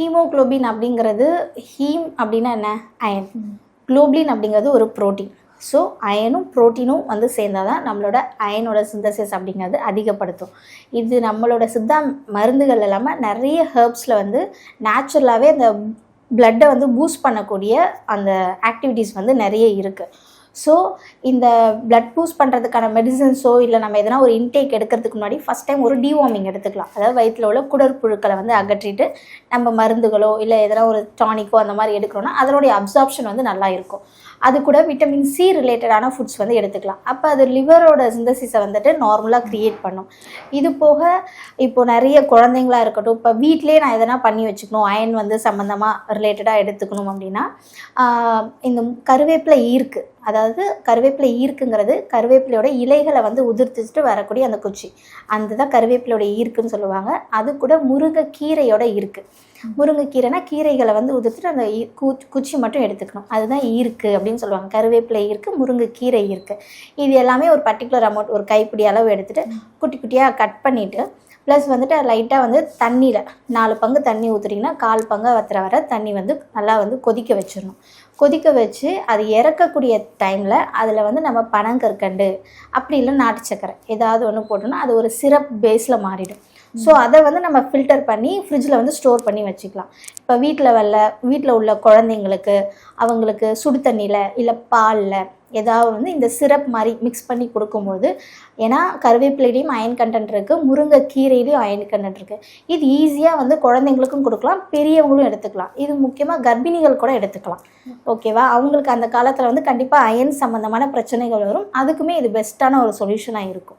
Haemoglobin அப்படிங்கிறது heme அப்படின்னா என்ன? அயன். குளோபின் அப்படிங்கிறது ஒரு ப்ரோட்டீன் ஸோ அயனும் புரோட்டீனும் வந்து சேர்ந்தால் தான் நம்மளோட அயனோட சிந்தசிஸ் அப்படிங்கிறது அதிகப்படுத்தும். இது நம்மளோட சித்தா மருந்துகள் இல்லாமல் நிறைய ஹெர்ப்ஸில் வந்து நேச்சுரலாகவே அந்த பிளட்டை வந்து பூஸ்ட் பண்ணக்கூடிய அந்த ஆக்டிவிட்டீஸ் வந்து நிறைய இருக்குது ஸோ இந்த பிளட் பூஸ்ட் பண்ணுறதுக்கான மெடிசன்ஸோ இல்லை நம்ம எதனா ஒரு இன்டேக் எடுக்கிறதுக்கு முன்னாடி ஃபஸ்ட் டைம் ஒரு டிவார்மிங் எடுத்துக்கலாம். அதாவது வயிற்றில் உள்ள குடற்புழுக்களை வந்து அகற்றிட்டு நம்ம மருந்துகளோ இல்லை எதனா ஒரு டானிக்கோ அந்த மாதிரி எடுக்கிறோன்னா அதனுடைய அப்சார்ப்ஷன் வந்து நல்லா இருக்கும். அது கூட விட்டமின் சி ரிலேட்டடான ஃபுட்ஸ் வந்து எடுத்துக்கலாம். அப்போ அது லிவரோட சிந்தசிஸை வந்துட்டு நார்மலாக க்ரியேட் பண்ணும். இது போக இப்போ நிறைய குழந்தைங்களா இருக்கட்டும் இப்போ வீட்டிலேயே நான் எதனா பண்ணி வச்சுக்கணும் அயன் வந்து சம்மந்தமாக ரிலேட்டடாக எடுத்துக்கணும் அப்படின்னா இந்த கருவேப்பிலை ஈர்க்கு அதாவது கருவேப்பிலை ஈர்க்குங்கிறது கருவேப்பிலையோட இலைகளை வந்து உதிர்த்துட்டு வரக்கூடிய அந்த குச்சி. அந்த தான் கருவேப்பிலையோட ஈர்க்குன்னு சொல்லுவாங்க. அது கூட முருங்கைக்கீரையோட ஈர்க்கு. முருங்கைக்கீரைனா கீரைகளை வந்து உதிர்த்துட்டு அந்த குச்சி மட்டும் எடுத்துக்கணும். அதுதான் ஈர்க்கு அப்படின்னு சொல்லுவாங்க. கருவேப்பிலை இருக்குது முருங்கைக்கீரை இருக்குது இது எல்லாமே ஒரு பர்டிகுலர் அமௌண்ட் ஒரு கைப்பிடி அளவு எடுத்துகிட்டு குட்டி குட்டியாக கட் பண்ணிவிட்டு ப்ளஸ் வந்துட்டு லைட்டாக வந்து தண்ணியில் நாலு பங்கு தண்ணி ஊற்றுறீங்கன்னா கால் பங்கு வத்துற வர தண்ணி வந்து நல்லா வந்து கொதிக்க வச்சிடணும். கொதிக்க வச்சு அது இறக்கக்கூடிய டைமில் அதில் வந்து நம்ம பனங்கற்கண்டு அப்படி இல்லை நாட்டு சக்கரை ஏதாவது ஒன்று போட்டோம்னா அது ஒரு சிரப் பேஸில் மாறிடும். ஸோ அதை வந்து நம்ம ஃபில்டர் பண்ணி ஃப்ரிட்ஜில் வந்து ஸ்டோர் பண்ணி வச்சுக்கலாம். இப்போ வீட்டில் வரல வீட்டில் உள்ள குழந்தைங்களுக்கு அவங்களுக்கு சுடு தண்ணியில் இல்லை பாலில் ஏதாவது வந்து இந்த சிரப் மாதிரி மிக்ஸ் பண்ணி கொடுக்கும்போது ஏன்னா கருவேப்பிலையிலையும் அயன் கண்டென்ட் இருக்குது முருங்கைக்கீரையிலையும் அயன் கண்டென்ட் இருக்குது இது ஈஸியாக வந்து குழந்தைங்களுக்கும் கொடுக்கலாம் பெரியவங்களும் எடுத்துக்கலாம். இது முக்கியமாக கர்ப்பிணிகள் கூட எடுத்துக்கலாம். ஓகேவா அவங்களுக்கு அந்த காலத்தில் வந்து கண்டிப்பாக அயன் சம்மந்தமான பிரச்சனைகள் வரும். அதுக்குமே இது பெஸ்ட்டான ஒரு சொல்யூஷனாக இருக்கும்.